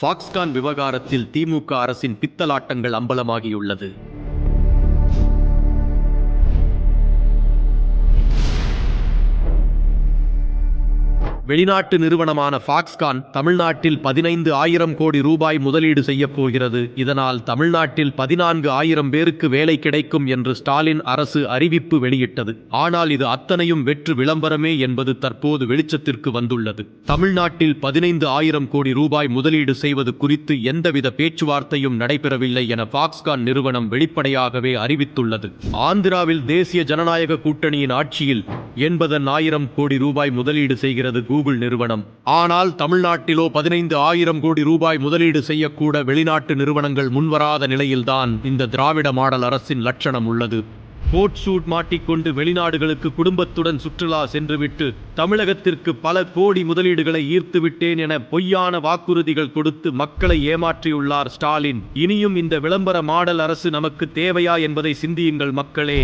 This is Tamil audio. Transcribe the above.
ஃபாக்ஸ்கான் விவகாரத்தில் திமுக அரசின் பித்தலாட்டங்கள் அம்பலமாகியுள்ளது. வெளிநாட்டு நிறுவனமான ஃபாக்ஸ்கான் தமிழ்நாட்டில் பதினைந்து ஆயிரம் கோடி ரூபாய் முதலீடு செய்யப்போகிறது இதனால் தமிழ்நாட்டில் பதினான்கு ஆயிரம் பேருக்கு வேலை கிடைக்கும் என்று ஸ்டாலின் அரசு அறிவிப்பு வெளியிட்டது. ஆனால் இது அத்தனையும் வெற்று விளம்பரமே என்பது தற்போது வெளிச்சத்திற்கு வந்துள்ளது. தமிழ்நாட்டில் பதினைந்து ஆயிரம் கோடி ரூபாய் முதலீடு செய்வது குறித்து எந்தவித பேச்சுவார்த்தையும் நடைபெறவில்லை என ஃபாக்ஸ்கான் நிறுவனம் வெளிப்படையாகவே அறிவித்துள்ளது. ஆந்திராவில் தேசிய ஜனநாயக கூட்டணியின் ஆட்சியில் எண்பதன் ஆயிரம் கோடி ரூபாய் முதலீடு செய்கிறது கூகுள் நிறுவனம். ஆனால் தமிழ்நாட்டிலோ பதினைந்து ஆயிரம் கோடி ரூபாய் முதலீடு செய்யக்கூட வெளிநாட்டு நிறுவனங்கள் முன்வராத நிலையில்தான் இந்த திராவிட மாடல் அரசின் லட்சணம் உள்ளது. கோட் சூட் மாட்டிக்கொண்டு வெளிநாடுகளுக்கு குடும்பத்துடன் சுற்றுலா சென்றுவிட்டு தமிழகத்திற்கு பல கோடி முதலீடுகளை ஈர்த்து விட்டேன் என பொய்யான வாக்குறுதிகள் கொடுத்து மக்களை ஏமாற்றியுள்ளார் ஸ்டாலின். இனியும் இந்த விளம்பர மாடல் அரசு நமக்கு தேவையா என்பதை சிந்தியுங்கள் மக்களே.